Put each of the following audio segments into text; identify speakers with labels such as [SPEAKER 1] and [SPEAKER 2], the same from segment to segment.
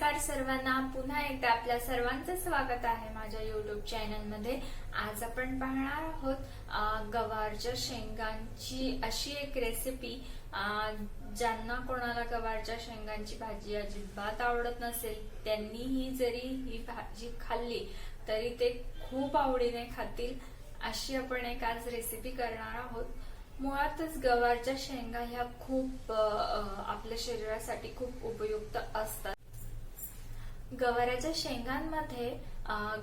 [SPEAKER 1] नमस्कार सर्वांना. पुन्हा एकदा आपल्या सर्वांचं स्वागत आहे माझ्या युट्यूब चॅनलमध्ये आज आपण पाहणार आहोत गवारच्या शेंगांची अशी एक रेसिपी ज्यांना कोणाला गवारच्या शेंगांची भाजी अजिबात आवडत नसेल त्यांनीही जरी ही भाजी खाल्ली तरी ते खूप आवडीने खातील अशी आपण एक आज रेसिपी करणार आहोत. मुळातच गवारच्या शेंगा ह्या खूप आपल्या शरीरासाठी खूप उपयुक्त असतात. गवाराच्या शेंगांमध्ये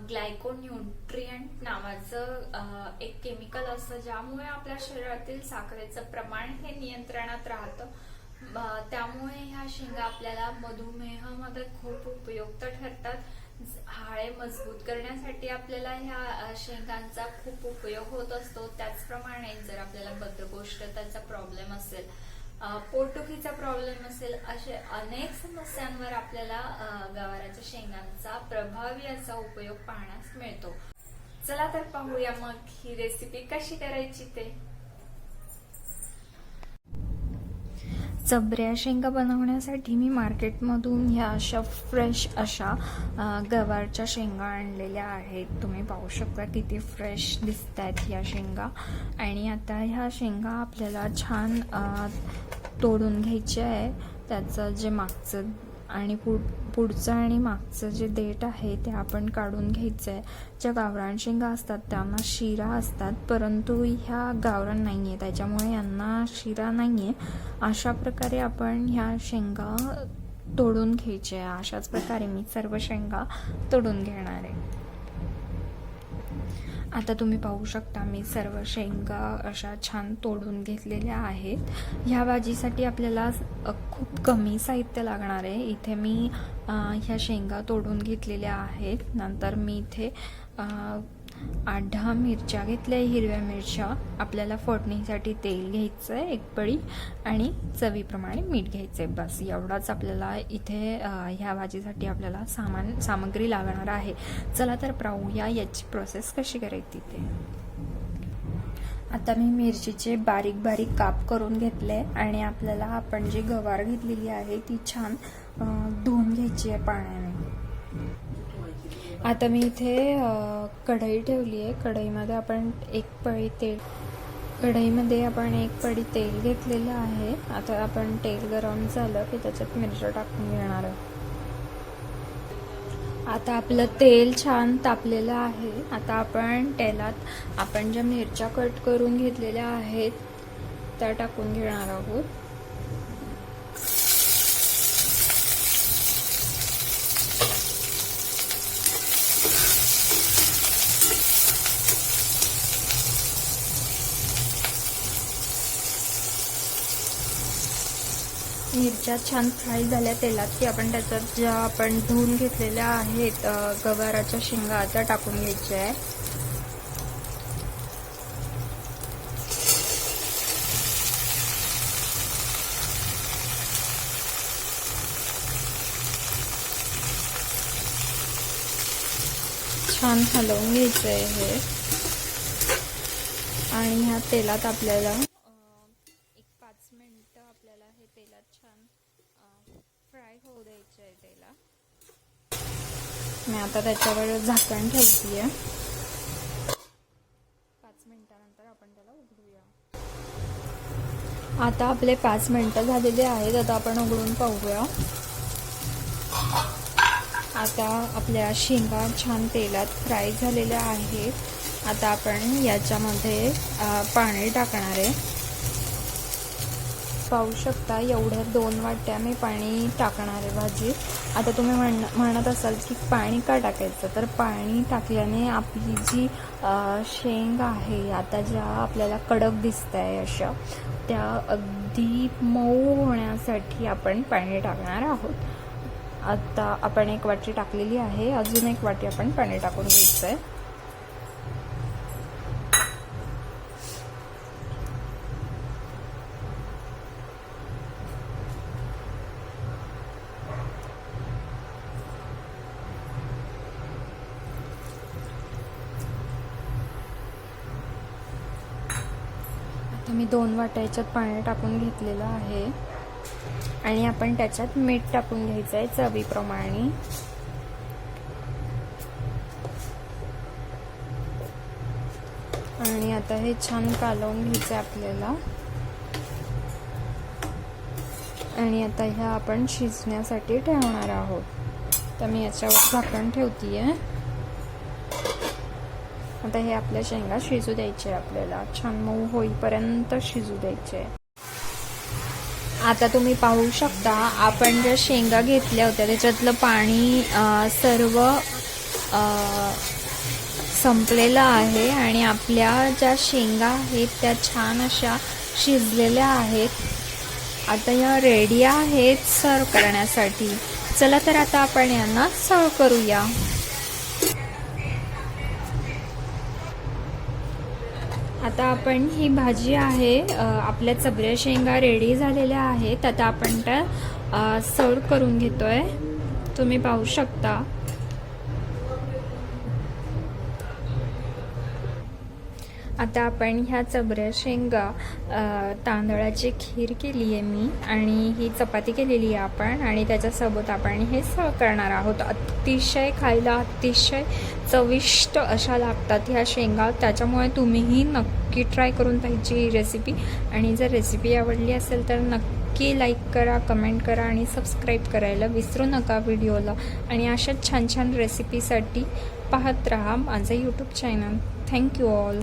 [SPEAKER 1] ग्लायकोन्यूट्रियंट नावाचं एक केमिकल असतं ज्यामुळे आपल्या शरीरातील साखरेचं प्रमाण हे नियंत्रणात राहतं. त्यामुळे ह्या शेंगा आपल्याला मधुमेहामध्ये खूप उपयुक्त ठरतात. हाळे मजबूत करण्यासाठी आपल्याला ह्या शेंगांचा खूप उपयोग होत असतो. त्याचप्रमाणे जर आपल्याला बद्धकोष्ठताचा प्रॉब्लेम असेल पोटदुखीचा प्रॉब्लेम असेल असे अनेक समस्यांवर आपल्याला गवाराच्या शेंगांचा प्रभावी असा उपयोग पाहण्यास मिळतो. चला तर पाहूया मग ही रेसिपी कशी करायची ते. चबऱ्या शेंगा बनवण्यासाठी मी मार्केटमधून ह्या अशा फ्रेश अशा गवारच्या शेंगा आणलेल्या आहेत. तुम्ही पाहू शकता किती फ्रेश दिसत आहेत ह्या शेंगा. आणि आता ह्या शेंगा आपल्याला छान तोडून घ्यायच्या आहे. त्याचं जे मागचं आणि पुढ पुढचं आणि मागचं जे देठ आहे ते आपण काढून घ्यायचं आहे ज्या गावरान शेंगा असतात त्यांना शिरा असतात परंतु ह्या गावरान नाही आहे त्याच्यामुळे यांना शिरा नाही आहे अशा प्रकारे आपण ह्या शेंगा तोडून घ्यायच्या. अशाच प्रकारे मी सर्व शेंगा तोडून घेणार आहे. आता तुम्ही पाहू शकता मी सर्व शेंगा अशा छान तोडून घेतलेल्या आहेत. ह्या भाजीसाठी आपल्याला खूप कमी साहित्य लागणार आहे. इथे मी ह्या शेंगा तोडून घेतलेल्या आहेत. नंतर मी इथे आठ दहा मिरच्या घेतल्या हिरव्या मिरच्या. आपल्याला फोडणीसाठी तेल घ्यायचं आहे एक पळी आणि चवीप्रमाणे मीठ घ्यायचं आहे बस एवढाच आपल्याला इथे ह्या भाजीसाठी आपल्याला सामान सामग्री लागणार आहे. चला तर पाहूया याची प्रोसेस कशी करायची ते. आता मी मिरचीचे बारीक बारीक काप करून घेतले आणि आपल्याला आपण जी गवार घेतलेली आहे ती छान धुवून घ्यायची आहे पाण्याने. आता मी इथे कढई ठेवली आहे. कढईमध्ये आपण एक पळी तेल कढईमध्ये आपण एक पडी तेल घेतलेलं आहे. आता आपण तेल गरम झालं की त्याच्यात मिरच्या टाकून घेणार आहे आता आपलं तेल छान तापलेलं आहे. आता आपण तेलात आपण ज्या मिरच्या कट करून घेतलेल्या आहेत त्या टाकून घेणार आहोत. मिरच्या छान फ्राय झाल्या तेलात की आपण त्याच्यात ज्या आपण धुवून घेतलेल्या आहेत गवाराच्या शेंगा त्या टाकून घ्यायच्या आहे. छान हलवून घ्यायचं आहे हे. आणि ह्या तेलात आपल्याला एक पाच मिनटं आपल्याला हे तेलात छान फ्राय होऊ द्यायचं आहे तेला मी आता त्याच्यावर झाकण ठेवतीये. पाच मिनिटानंतर आपण त्याला उघडूया. आता आपले पाच मिनिटं झालेले आहेत आता आपण उघडून पाहूया. आता आपल्या शेंगा छान तेलात फ्राय झालेल्या आहेत. आता आपण याच्यामध्ये पाणी टाकणार आहे. पाहू शकता एवढ्या दोन वाट्या मी पाणी टाकणार आहे भाजी. आता तुम्ही म्हण म्हणत असाल की पाणी का टाकायचं? तर पाणी टाकल्याने आपली जी शेंग आहे आता ज्या आपल्याला कडक दिसत आहे अशा त्या अगदी मऊ होण्यासाठी आपण पाणी टाकणार आहोत. आता आपण एक वाटी टाकलेली आहे अजून एक वाटी आपण पाणी टाकून घ्यायचं आहे मी दोन वाट्या याच्यात पाणी टाकून घेतलेलं आहे. आणि आपण त्याच्यात मीठ टाकून घ्यायचं आहे चवीप्रमाणे. आणि आता हे छान कालवून घ्यायचं आहे आपल्याला. आणि आता ह्या आपण शिजण्यासाठी ठेवणार आहोत. तर मी याच्यावर झाकण ठेवतीये. आता हे आपल्या शेंगा शिजू द्यायचे आपल्याला. छान मऊ होईपर्यंत शिजू द्यायचे आता तुम्ही पाहू शकता आपण ज्या शेंगा घेतल्या होत्या त्याच्यातलं पाणी सर्व संपलेलं आहे आणि आपल्या ज्या शेंगा आहेत त्या छान अशा शिजलेल्या आहेत. आता या रेडी आहेत सर्व करण्यासाठी. चला तर आता आपण यांना सर्व करूया. आता आपण ही भाजी आहे आपल्या चबऱ्या शेंगा रेडी झालेल्या आहेत. आता आपण त्या सर्व करून घेतोय. तुम्ही पाहू शकता. आता आपण ह्या चबऱ्या शेंगा तांदळाची खीर केली आहे मी आणि ही चपाती केलेली आहे आपण आणि त्याच्यासोबत आपण हे सर्व करणार आहोत. अतिशय खायला अतिशय चविष्ट अशा लागतात ह्या शेंगा. त्याच्यामुळे तुम्हीही नक्की ट्राय करून पाहिजे ही रेसिपी आणि जर रेसिपी आवडली असेल तर नक्की लाईक करा कमेंट करा आणि सबस्क्राईब करायला विसरू नका व्हिडिओला आणि अशाच छान छान रेसिपीसाठी पाहत राहा माझं यूट्यूब चॅनल थँक्यू ऑल